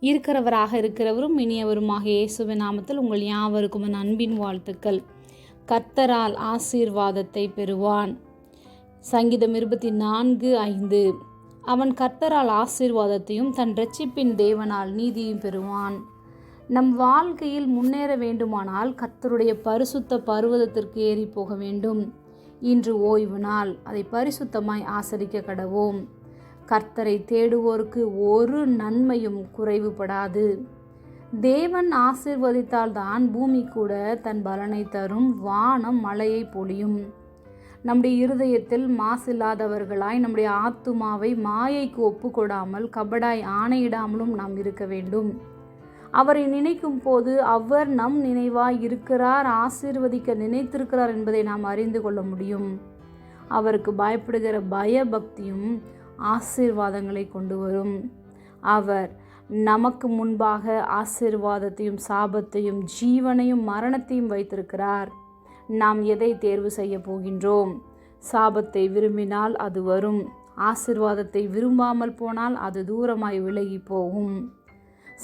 இருக்கிறவராக இருக்கிறவரும் இனியவருமாக இயேசுவ நாமத்தில் உங்கள் யாவருக்கும் என் அன்பின் வாழ்த்துக்கள். கர்த்தரால் ஆசீர்வாதத்தை பெறுவான். சங்கீதம் இருபத்தி நான்கு ஐந்து. அவன் கர்த்தரால் ஆசீர்வாதத்தையும் தன் ரட்சிப்பின் தேவனால் நீதியும் பெறுவான். நம் வாழ்க்கையில் முன்னேற வேண்டுமானால் கர்த்தருடைய பரிசுத்த பருவதத்திற்கு ஏறி போக வேண்டும். இன்று ஓய்வு நாள். அதை பரிசுத்தமாய் ஆசரிக்க கடவோம். கர்த்தரை தேடுவோருக்கு ஒரு நன்மையும் குறைவுபடாது. தேவன் ஆசிர்வதித்தால்தான் பூமி கூட தன் பலனை தரும் வானம் மழையை பொழியும். நம்முடைய இருதயத்தில் மாசில்லாதவர்களாய் நம்முடைய ஆத்துமாவை மாயைக்கு ஒப்புக்கொடாமல் கபடாய் ஆணையிடாமலும் நாம் இருக்க வேண்டும். அவரை நினைக்கும் போது அவர் நம் நினைவாய் இருக்கிறார் ஆசீர்வதிக்க நினைத்திருக்கிறார் என்பதை நாம் அறிந்து கொள்ள முடியும். அவருக்கு பயப்படுகிற பயபக்தியும் ஆசீர்வாதங்களை கொண்டு வரும். அவர் நமக்கு முன்பாக ஆசீர்வாதத்தையும் சாபத்தையும் ஜீவனையும் மரணத்தையும் வைத்திருக்கிறார். நாம் எதை தேர்வு செய்ய போகின்றோம்? சாபத்தை விரும்பினால் அது வரும். ஆசிர்வாதத்தை விரும்பாமல் போனால் அது தூரமாய் விலகி போகும்.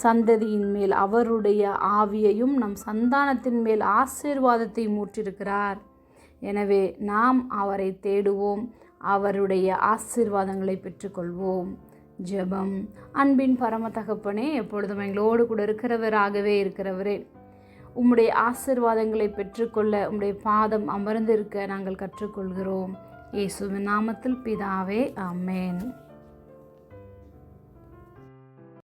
சந்ததியின் மேல் அவருடைய ஆவியையும் நம் சந்தானத்தின் மேல் ஆசீர்வாதத்தை மூற்றிருக்கிறார் எனவே நாம் அவரை தேடுவோம். அவருடைய ஆசீர்வாதங்களை பெற்றுக்கொள்வோம். ஜெபம். அன்பின் பரம தகப்பனே எப்பொழுதும் எங்களோடு கூட இருக்கிறவராகவே இருக்கிறவரே உம்முடைய ஆசிர்வாதங்களை பெற்றுக்கொள்ள உம்முடைய பாதம் அமர்ந்திருக்க நாங்கள் கற்றுக்கொள்கிறோம். இயேசுவின் நாமத்தில் பிதாவே அம்மேன்